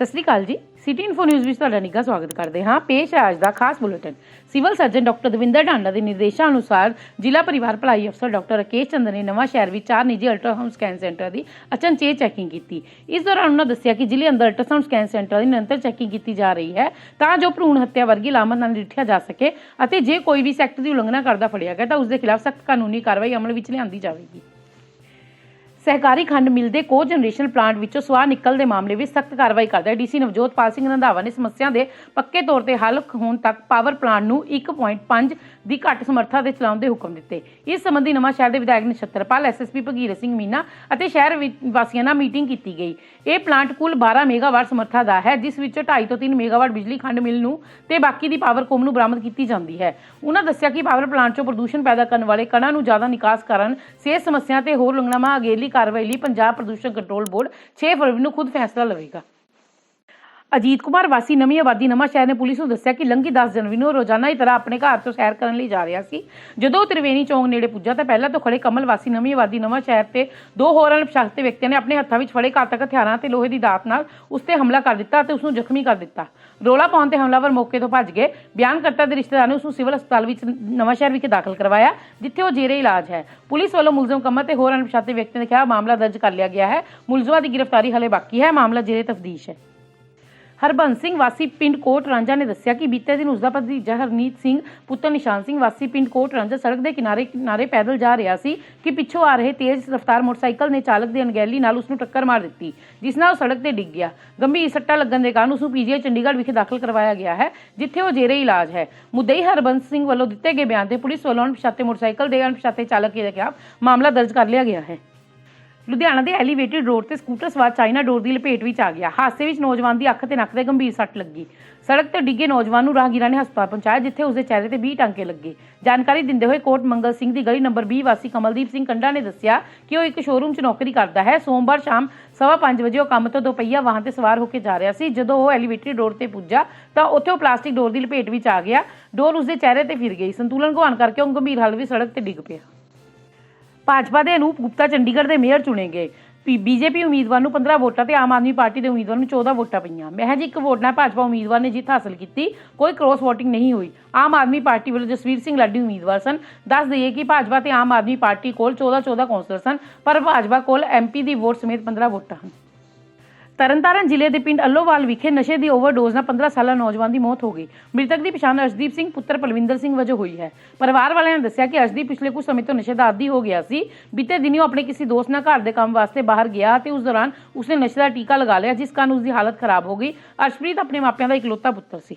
ਸਤਿ ਸ੍ਰੀ ਅਕਾਲ ਜੀ। City info news ਵਿੱਚ ਤੁਹਾਡਾ ਨਿੱਘਾ ਸਵਾਗਤ ਕਰਦੇ ਹਾਂ। ਪੇਸ਼ ਹੈ ਅੱਜ ਦਾ ਖਾਸ bulletin. Civil surgeon doctor Davinder Dhanda ਦੇ ਨਿਰਦੇਸ਼ਾਂ ਅਨੁਸਾਰ ਜ਼ਿਲ੍ਹਾ ਪਰਿਵਾਰ ਭਲਾਈ ਅਫਸਰ ਡਾਕਟਰ ਰਾਕੇਸ਼ ਚੰਦਰ ਨੇ ਨਵਾਂ ਸ਼ਹਿਰ ਵਿੱਚ ਚਾਰ ਨਿੱਜੀ ਅਲਟਰਾਸਾਊਂਡ ਸਕੈਨ ਸੈਂਟਰ ਦੀ ਅਚਨਚੇਤ ਚੈਕਿੰਗ ਕੀਤੀ। ਇਸ ਦੌਰਾਨ ਉਹਨਾਂ ਦੱਸਿਆ ਕਿ ਜ਼ਿਲ੍ਹੇ ਅੰਦਰ ਅਲਟਰਾਸਾਊਂਡ ਸਕੈਨ ਸੈਂਟਰ ਦੀ ਨਿਰੰਤਰ ਚੈਕਿੰਗ ਕੀਤੀ ਜਾ ਰਹੀ ਹੈ, ਤਾਂ ਜੋ ਭਰੂਣ ਹੱਤਿਆ ਵਰਗੀ ਲਾਮਤ ਨਾਲ ਨਜਿੱਠਿਆ ਜਾ ਸਕੇ ਅਤੇ ਜੇ ਕੋਈ ਵੀ ਸੈਕਟ ਦੀ ਉਲੰਘਣਾ ਕਰਦਾ ਫੜਿਆ ਗਿਆ, ਤਾਂ ਉਸ ਦੇ ਖਿਲਾਫ ਸਖਤ ਕਾਨੂੰਨੀ ਕਾਰਵਾਈ ਅਮਲ ਵਿੱਚ ਲਿਆਂਦੀ ਜਾਵੇਗੀ। ਸਹਿਕਾਰੀ ਖੰਡ ਮਿਲ ਦੇ ਕੋ ਜਨਰੇਸ਼ਨ ਪਲਾਂਟ ਵਿੱਚੋਂ ਸਵਾਹ ਨਿਕਲ ਦੇ ਮਾਮਲੇ ਵਿੱਚ ਸਖਤ ਕਾਰਵਾਈ ਕਰਦਾ ਹੈ ਡੀਸੀ ਨਵਜੋਤ ਪਾਲ ਸਿੰਘ ਰੰਧਾਵਾ ਨੇ ਸਮੱਸਿਆ ਦੇ ਪੱਕੇ ਤੌਰ ਤੇ ਹੱਲ ਹੋਣ ਤੱਕ ਪਾਵਰ ਪਲਾਂਟ ਨੂੰ 1.5 ਦੀ ਘੱਟ ਸਮਰੱਥਾ ਦੇ ਚਲਾਉਣ ਦੇ ਹੁਕਮ ਦਿੱਤੇ। ਇਸ ਸੰਬੰਧੀ ਨਵਾਂ ਸ਼ਹਿਰ ਦੇ ਵਿਧਾਇਕ ਨਛੱਤਰਪਾਲ ਐਸਐਸਪੀ ਭਗੀਰਤ ਸਿੰਘ ਮੀਨਾ ਅਤੇ ਸ਼ਹਿਰ ਵਾਸੀਆਂ ਨਾਲ ਮੀਟਿੰਗ ਕੀਤੀ ਗਈ। ਇਹ ਪਲਾਂਟ ਕੁੱਲ 12 ਮੇਗਾਵਾਟ ਸਮਰੱਥਾ ਦਾ ਹੈ, ਜਿਸ ਵਿੱਚੋਂ 2.5 ਤੋਂ 3 ਮੇਗਾਵਾਟ ਬਿਜਲੀ ਖੰਡ ਮਿਲ ਨੂੰ ਤੇ ਬਾਕੀ ਦੀ ਪਾਵਰ ਕੋਮ ਨੂੰ ਬਰਾਮਦ ਕੀਤੀ ਜਾਂਦੀ ਹੈ। ਉਹਨਾਂ ਦੱਸਿਆ ਕਿ ਪਾਵਰ ਪਲਾਂਟ 'ਚੋਂ ਪ੍ਰਦੂਸ਼ਣ ਪੈਦਾ ਕਰਨ ਵਾਲੇ ਕਣਾਂ ਨੂੰ ਜ਼ਿਆਦਾ ਨਿਕਾਸ ਕਰਨ ਸਿਹਤ ਸਮੱਸਿਆ ਤੇ ਹੋਰ ਲੰਗਣਾਵਾਂ ਅਗੇਲੀ ਕਾਰਵਾਈ ਲਈ ਪੰਜਾਬ ਪ੍ਰਦੂਸ਼ਣ ਕੰਟਰੋਲ ਬੋਰਡ 6 ਫਰਵਰੀ ਨੂੰ ਖੁਦ ਫੈਸਲਾ ਲਵੇਗਾ। ਅਜੀਤ ਕੁਮਾਰ ਵਾਸੀ ਨਵੀਂ ਆਬਾਦੀ ਨਵਾਂ ਸ਼ਹਿਰ ਨੇ ਪੁਲਿਸ ਨੂੰ ਦੱਸਿਆ ਕਿ ਲੰਘੀ 10 ਜਨਵਰੀ ਨੂੰ ਰੋਜ਼ਾਨਾ ਦੀ ਤਰ੍ਹਾਂ ਆਪਣੇ ਘਰ ਤੋਂ ਸੈਰ ਕਰਨ ਲਈ ਜਾ ਰਿਹਾ ਸੀ। ਜਦੋਂ ਤ੍ਰਿਵੇਣੀ ਚੌਂਕ ਨੇੜੇ ਪੁੱਜਾ ਤਾਂ ਪਹਿਲਾਂ ਤੋਂ ਖੜੇ ਕਮਲ ਵਾਸੀ ਨਵੀਂ ਆਬਾਦੀ ਨਵਾਂ ਸ਼ਹਿਰ ਤੇ ਦੋ ਹੋਰ ਅਣਪਛਾਤੇ ਵਿਅਕਤੀਆਂ ਨੇ ਆਪਣੇ ਹੱਥਾਂ ਵਿੱਚ ਫੜੇ ਘਾਤਕ ਹਥਿਆਰਾਂ ਤੇ ਲੋਹੇ ਦੀ ਦਾਤ ਨਾਲ ਉਸ ਤੇ ਹਮਲਾ ਕਰ ਦਿੱਤਾ ਅਤੇ ਉਸ ਨੂੰ ਜ਼ਖਮੀ ਕਰ ਦਿੱਤਾ। ਰੋਲਾ ਪਾਉਣ ਤੇ ਹਮਲਾਵਰ ਮੌਕੇ ਤੋਂ ਭੱਜ ਗਏ। ਬਿਆਨਕਰਤਾ ਦੇ ਰਿਸ਼ਤੇਦਾਰ ਨੇ ਉਸ ਨੂੰ ਸਿਵਲ ਹਸਪਤਾਲ ਵਿੱਚ ਨਵਾਂ ਸ਼ਹਿਰ ਵਿਖੇ ਦਾਖਲ ਕਰਵਾਇਆ, ਜਿੱਥੇ ਉਹ ਜੇਰੇ ਇਲਾਜ ਹੈ। ਪੁਲਿਸ ਵੱਲੋਂ ਮੁਲਜ਼ਮ ਕਮਲ ਤੇ ਹੋਰ ਅਣਪਛਾਤੇ ਵਿਅਕਤੀਆਂ ਦੇ ਖਿਲਾਫ ਮਾਮਲਾ ਦਰਜ ਕਰ ਲਿਆ ਗਿਆ ਹੈ। ਮੁਲਜ਼ਮਾਂ ਦੀ ਗ੍ਰਿਫਤਾਰੀ ਹਲੇ ਬਾਕੀ ਹੈ। ਮਾਮਲਾ ਜੇਰੇ ਤਫਦੀਸ਼ ਹੈ। ਹਰਬੰਸ ਸਿੰਘ ਵਾਸੀ ਪਿੰਡ ਕੋਟ ਰਾਂਝਾ ਨੇ ਦੱਸਿਆ ਕਿ ਬੀਤੇ ਦਿਨ ਉਸਦਾ ਭਤੀਜਾ ਹਰਨੀਤ ਸਿੰਘ, ਪੁੱਤਰ ਨਿਸ਼ਾਨ ਸਿੰਘ ਵਾਸੀ ਪਿੰਡ ਕੋਟ ਰਾਂਝਾ ਸੜਕ ਦੇ ਕਿਨਾਰੇ ਕਿਨਾਰੇ ਪੈਦਲ ਜਾ ਰਿਹਾ ਸੀ ਕਿ ਪਿੱਛੋਂ ਆ ਰਹੇ ਤੇਜ਼ ਰਫ਼ਤਾਰ ਮੋਟਰਸਾਈਕਲ ਨੇ ਚਾਲਕ ਦੀ ਅਣਗਹਿਲੀ ਨਾਲ ਉਸ ਨੂੰ ਟੱਕਰ ਮਾਰ ਦਿੱਤੀ, ਜਿਸ ਨਾਲ ਉਹ ਸੜਕ ਤੇ ਡਿੱਗ ਗਿਆ। ਗੰਭੀਰ ਸੱਟਾਂ ਲੱਗਣ ਦੇ ਕਾਰਨ ਉਸ ਨੂੰ ਪੀਜੀਆਈ ਚੰਡੀਗੜ੍ਹ ਵਿਖੇ ਦਾਖਲ ਕਰਵਾਇਆ ਗਿਆ ਹੈ, ਜਿੱਥੇ ਉਹ ਜੇਰੇ ਇਲਾਜ ਹੈ। ਮੁੱਦਈ ਹਰਬੰਸ ਸਿੰਘ ਵੱਲੋਂ ਦਿੱਤੇ ਗਏ ਬਿਆਨ ਤੇ ਪੁਲਿਸ ਵੱਲੋਂ ਅਣਪਛਾਤੇ ਮੋਟਰਸਾਈਕਲ ਦੇ ਅਣਪਛਾਤੇ ਚਾਲਕ ਦੇ ਖਿਲਾਫ ਮਾਮਲਾ ਦਰਜ ਕਰ ਲਿਆ ਗਿਆ ਹੈ। ਲੁਧਿਆਣਾ ਦੇ ਐਲੀਵੇਟਿਡ ਰੋਡ ਤੇ ਸਕੂਟਰ ਸਵਾਰ ਚਾਈਨਾ ਡੋਰ ਦੀ ਲਪੇਟ ਵਿੱਚ ਆ ਗਿਆ। ਹਾਦਸੇ ਵਿੱਚ ਨੌਜਵਾਨ ਦੀ ਅੱਖ ਤੇ ਨੱਕ ਤੇ ਗੰਭੀਰ ਸੱਟ ਲੱਗੀ। ਸੜਕ ਤੇ ਡਿੱਗੇ ਨੌਜਵਾਨ ਨੂੰ ਰਾਹਗੀਰਾਂ ਨੇ ਹਸਪਤਾਲ ਪਹੁੰਚਾਇਆ, ਜਿੱਥੇ ਉਸਦੇ ਚਿਹਰੇ ਤੇ 20 ਟਾਂਕੇ ਲੱਗੇ। ਜਾਣਕਾਰੀ ਦਿੰਦੇ ਹੋਏ ਕੋਟ ਮੰਗਲ ਸਿੰਘ ਦੀ ਗਲੀ ਨੰਬਰ 20 ਵਾਸੀ ਕਮਲਦੀਪ ਸਿੰਘ ਕੰਡਾ ਨੇ ਦੱਸਿਆ ਕਿ ਉਹ ਇੱਕ ਸ਼ੋਰੂਮ 'ਚ ਨੌਕਰੀ ਕਰਦਾ ਹੈ। ਸੋਮਵਾਰ ਸ਼ਾਮ ਸਵਾ ਪੰਜ ਵਜੇ ਉਹ ਕੰਮ ਤੋਂ ਦੁਪਹੀਆ ਵਾਹਨ ਤੇ ਸਵਾਰ ਹੋ ਕੇ ਜਾ ਰਿਹਾ ਸੀ। ਜਦੋਂ ਉਹ ਐਲੀਵੇਟਿਡ ਰੋਡ ਤੇ ਪੁੱਜਾ ਤਾਂ ਉੱਥੇ ਉਹ ਪਲਾਸਟਿਕ ਡੋਰ ਦੀ ਲਪੇਟ ਵਿੱਚ ਆ ਗਿਆ। ਡੋਰ ਉਸਦੇ ਚਿਹਰੇ ਤੇ ਫਿਰ ਗਈ। ਸੰਤੁਲਨ ਗੁਆਉਣ ਕਰਕੇ ਉਹ ਗੰਭੀਰ ਹਾਲਤ ਵਿੱਚ ਸੜਕ ਤੇ ਡਿੱਗ ਪਿਆ। ਭਾਜਪਾ ਦੇ ਅਨੂਪ ਗੁਪਤਾ ਚੰਡੀਗੜ੍ਹ ਦੇ ਮੇਅਰ ਚੁਣੇ ਗਏ। ਬੀਜੇਪੀ ਉਮੀਦਵਾਰ ਨੂੰ 15 ਵੋਟਾਂ ਤੇ ਆਮ ਆਦਮੀ ਪਾਰਟੀ ਦੇ ਉਮੀਦਵਾਰ ਨੂੰ 14 ਵੋਟਾਂ ਪਈਆਂ। ਮਹਿਜ ਇੱਕ ਵੋਟ ਨਾਲ ਭਾਜਪਾ ਉਮੀਦਵਾਰ ਨੇ ਜਿੱਤ ਹਾਸਲ ਕੀਤੀ। ਕੋਈ ਕ੍ਰੋਸ ਵੋਟਿੰਗ ਨਹੀਂ ਹੋਈ। ਆਮ ਆਦਮੀ ਪਾਰਟੀ ਵੱਲੋਂ ਜਸਵੀਰ ਸਿੰਘ ਲਾਡੀ ਉਮੀਦਵਾਰ ਸਨ। ਦੱਸ ਦਈਏ ਕਿ ਭਾਜਪਾ ਤੇ ਆਮ ਆਦਮੀ ਪਾਰਟੀ ਕੋਲ 14 14 ਕੌਂਸਲਰ ਸਨ, ਪਰ ਭਾਜਪਾ ਕੋਲ ਐਮਪੀ ਦੀ ਵੋਟ ਸਮੇਤ 15 ਵੋਟਾਂ ਹਨ। ਤਰਨਤਾਰਨ ਜ਼ਿਲ੍ਹੇ ਦੇ ਪਿੰਡ ਅੱਲੋਵਾਲ ਵਿਖੇ ਨਸ਼ੇ ਦੀ ਓਵਰਡੋਜ਼ ਨਾਲ 15 ਸਾਲਾ ਨੌਜਵਾਨ ਦੀ ਮੌਤ ਹੋ ਗਈ। ਮ੍ਰਿਤਕ ਦੀ ਪਛਾਣ ਅਰਸ਼ਦੀਪ ਸਿੰਘ, ਪੁੱਤਰ ਪਲਵਿੰਦਰ ਸਿੰਘ ਵਜੋਂ ਹੋਈ ਹੈ। ਪਰਿਵਾਰ ਵਾਲਿਆਂ ਨੇ ਦੱਸਿਆ ਕਿ ਅਰਸ਼ਦੀਪ ਪਿਛਲੇ ਕੁਝ ਸਮੇਂ ਤੋਂ ਨਸ਼ੇ ਦਾ ਆਦੀ ਹੋ ਗਿਆ ਸੀ। ਬੀਤੇ ਦਿਨੀ ਉਹ ਆਪਣੇ ਕਿਸੇ ਦੋਸਤ ਨਾਲ ਘਰ ਦੇ ਕੰਮ ਵਾਸਤੇ ਬਾਹਰ ਗਿਆ ਤੇ ਉਸ ਦੌਰਾਨ ਉਸਨੇ ਨਸ਼ੇ ਦਾ ਟੀਕਾ ਲਗਾ ਲਿਆ, ਜਿਸ ਕਾਰਨ ਉਸ ਦੀ ਹਾਲਤ ਖਰਾਬ ਹੋ ਗਈ। ਅਰਸ਼ਪ੍ਰੀਤ ਆਪਣੇ ਮਾਪਿਆਂ ਦਾ ਇਕਲੌਤਾ ਪੁੱਤਰ ਸੀ।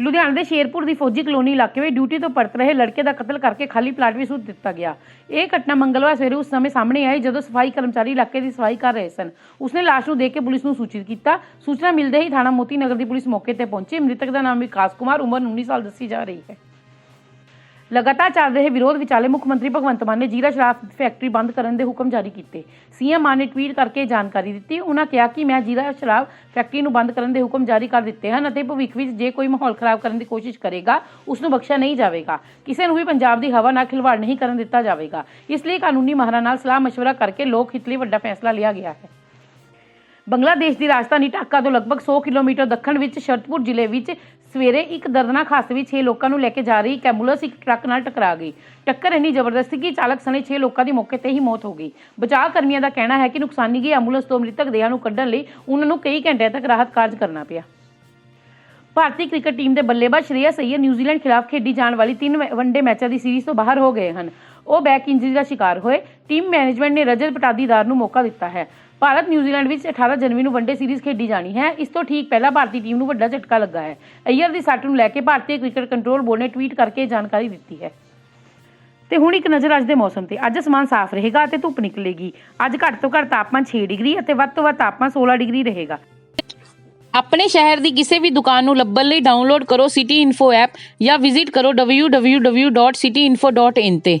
ਲੁਧਿਆਣਾ ਦੇ ਸ਼ੇਰਪੁਰ ਦੀ ਫੌਜੀ ਕਲੋਨੀ ਇਲਾਕੇ ਵਿੱਚ ਡਿਊਟੀ ਤੋਂ ਪਰਤ ਰਹੇ ਲੜਕੇ ਦਾ ਕਤਲ ਕਰਕੇ ਖਾਲੀ ਪਲਾਟ ਵਿੱਚ ਸੁੱਟ ਦਿੱਤਾ ਗਿਆ। ਇਹ ਘਟਨਾ ਮੰਗਲਵਾਰ ਸਵੇਰੇ ਉਸ ਸਮੇਂ ਸਾਹਮਣੇ ਆਈ ਜਦੋਂ ਸਫ਼ਾਈ ਕਰਮਚਾਰੀ ਇਲਾਕੇ ਦੀ ਸਫ਼ਾਈ ਕਰ ਰਹੇ ਸਨ। ਉਸਨੇ ਲਾਸ਼ ਨੂੰ ਦੇਖ ਕੇ ਪੁਲਿਸ ਨੂੰ ਸੂਚਿਤ ਕੀਤਾ। ਸੂਚਨਾ ਮਿਲਦੇ ਹੀ ਥਾਣਾ ਮੋਤੀ ਨਗਰ ਦੀ ਪੁਲਿਸ ਮੌਕੇ ਤੇ ਪਹੁੰਚੀ। ਮ੍ਰਿਤਕ ਦਾ ਨਾਮ ਵਿਕਾਸ ਕੁਮਾਰ, ਉਮਰ 19 ਸਾਲ ਦੱਸੀ ਜਾ ਰਹੀ ਹੈ। ਲਗਾਤਾਰ ਚੱਲ ਰਹੇ ਵਿਰੋਧ ਵਿਚਾਲੇ ਮੁੱਖ ਮੰਤਰੀ ਭਗਵੰਤ ਮਾਨ ਨੇ ਜੀਰਾ ਸ਼ਰਾਬ ਫੈਕਟਰੀ ਬੰਦ ਕਰਨ ਦੇ ਹੁਕਮ ਜਾਰੀ ਕੀਤੇ। ਸੀਐਮ ਮਾਨ ਨੇ ਟਵੀਟ ਕਰਕੇ ਜਾਣਕਾਰੀ ਦਿੱਤੀ। ਉਹਨਾਂ ਕਿਹਾ ਕਿ ਮੈਂ ਜੀਰਾ ਸ਼ਰਾਬ ਫੈਕਟਰੀ ਨੂੰ ਬੰਦ ਕਰਨ ਦੇ ਹੁਕਮ ਜਾਰੀ ਕਰ ਦਿੱਤੇ ਹਨ ਅਤੇ ਭਵਿੱਖ ਵਿੱਚ ਜੇ ਕੋਈ ਮਾਹੌਲ ਖਰਾਬ ਕਰਨ ਦੀ ਕੋਸ਼ਿਸ਼ ਕਰੇਗਾ, ਉਸ ਨੂੰ ਬਖਸ਼ਿਆ ਨਹੀਂ ਜਾਵੇਗਾ। ਕਿਸੇ ਨੂੰ ਵੀ ਪੰਜਾਬ ਦੀ ਹਵਾ ਨਾਲ ਖਿਲਵਾੜ ਨਹੀਂ ਕਰਨ ਦਿੱਤਾ ਜਾਵੇਗਾ। ਇਸ ਲਈ ਕਾਨੂੰਨੀ ਮਾਹਰਾਂ ਨਾਲ ਸਲਾਹ ਮਸ਼ਵਰਾ ਕਰਕੇ ਲੋਕ ਹਿੱਤ ਲਈ ਵੱਡਾ ਫੈਸਲਾ ਲਿਆ ਗਿਆ ਹੈ। ਬੰਗਲਾਦੇਸ਼ ਦੀ ਰਾਜਧਾਨੀ ਢਾਕਾ ਤੋਂ ਲਗਭਗ 100 ਕਿਲੋਮੀਟਰ ਦੱਖਣ ਵਿੱਚ ਸ਼ਰਤਪੁਰ ਜ਼ਿਲ੍ਹੇ ਵਿੱਚ ਸਵੇਰੇ ਇੱਕ ਦਰਦਨਾਕ ਹਾਦਸੇ ਵਿੱਚ 6 ਲੋਕਾਂ ਨੂੰ ਲੈ ਕੇ ਜਾ ਰਹੀ ਇੱਕ ਐਂਬੂਲੈਂਸ ਇੱਕ ਟਰੱਕ ਨਾਲ ਟਕਰਾ ਗਈ। ਟੱਕਰ ਇੰਨੀ ਜ਼ਬਰਦਸਤ ਸੀ ਕਿ ਚਾਲਕ ਸਣੇ 6 ਲੋਕਾਂ ਦੀ ਮੌਕੇ ਤੇ ਹੀ ਮੌਤ ਹੋ ਗਈ। ਬਚਾਅ ਕਰਮੀਆਂ ਦਾ ਕਹਿਣਾ ਹੈ ਕਿ ਨੁਕਸਾਨੀ ਗਈ ਐਂਬੂਲੈਂਸ ਤੋਂ ਮ੍ਰਿਤਕ ਦੇਹਾਂ ਨੂੰ ਕੱਢਣ ਲਈ ਉਹਨਾਂ ਨੂੰ ਕਈ ਘੰਟਿਆਂ ਤੱਕ ਰਾਹਤ ਕਾਰਜ ਕਰਨਾ ਪਿਆ। ਭਾਰਤੀ ਕ੍ਰਿਕਟ ਟੀਮ ਦੇ ਬੱਲੇਬਾਜ਼ ਸ਼੍ਰੇਯਸ ਅਈਅਰ ਨਿਊਜ਼ੀਲੈਂਡ ਖਿਲਾਫ ਖੇਡੀ ਜਾਣ ਵਾਲੀ ਤਿੰਨ ਵਨਡੇ ਮੈਚਾਂ ਦੀ ਸੀਰੀਜ਼ ਤੋਂ ਬਾਹਰ ਹੋ ਗਏ ਹਨ। ਉਹ ਬੈਕ ਇੰਜਰੀ ਦਾ ਸ਼ਿਕਾਰ ਹੋਏ। ਟੀਮ ਮੈਨੇਜਮੈਂਟ ਨੇ ਰਜਤ ਪਟਾਦੀਦਾਰ ਨੂੰ ਮੌਕਾ ਦਿੱਤਾ ਹੈ। ਭਾਰਤ ਨਿਊਜ਼ੀਲੈਂਡ ਵਿੱਚ 18 ਜਨਵਰੀ ਨੂੰ ਵਨਡੇ ਸੀਰੀਜ਼ ਖੇਡੀ ਜਾਣੀ ਹੈ। ਇਸ ਤੋਂ ਠੀਕ ਪਹਿਲਾਂ ਭਾਰਤੀ ਟੀਮ ਨੂੰ ਵੱਡਾ ਝਟਕਾ ਲੱਗਾ ਹੈ। ਅਈਅਰ ਦੀ ਸੱਟ ਨੂੰ ਲੈ ਕੇ ਭਾਰਤੀ ਕ੍ਰਿਕਟ ਕੰਟਰੋਲ ਬੋਰਡ ਨੇ ਟਵੀਟ ਕਰਕੇ ਜਾਣਕਾਰੀ ਦਿੱਤੀ ਹੈ। ਤੇ ਹੁਣ ਇੱਕ ਨਜ਼ਰ ਅੱਜ ਦੇ ਮੌਸਮ ਤੇ। ਅੱਜ ਅਸਮਾਨ ਸਾਫ਼ ਰਹੇਗਾ ਅਤੇ ਧੁੱਪ ਨਿਕਲੇਗੀ। ਅੱਜ ਘੱਟ ਤੋਂ ਘੱਟ ਤਾਪਮਾਨ 6 ਡਿਗਰੀ ਅਤੇ ਵੱਧ ਤੋਂ ਵੱਧ ਤਾਪਮਾਨ 16 ਡਿਗਰੀ ਰਹੇਗਾ। ਆਪਣੇ ਸ਼ਹਿਰ ਦੀ ਕਿਸੇ ਵੀ ਦੁਕਾਨ ਨੂੰ ਲੱਭਣ ਲਈ ਡਾਊਨਲੋਡ ਕਰੋ ਸਿਟੀ ਇਨਫੋ ਐਪ ਜਾਂ ਵਿਜ਼ਿਟ ਕਰੋ www.cityinfo.in ਤੇ।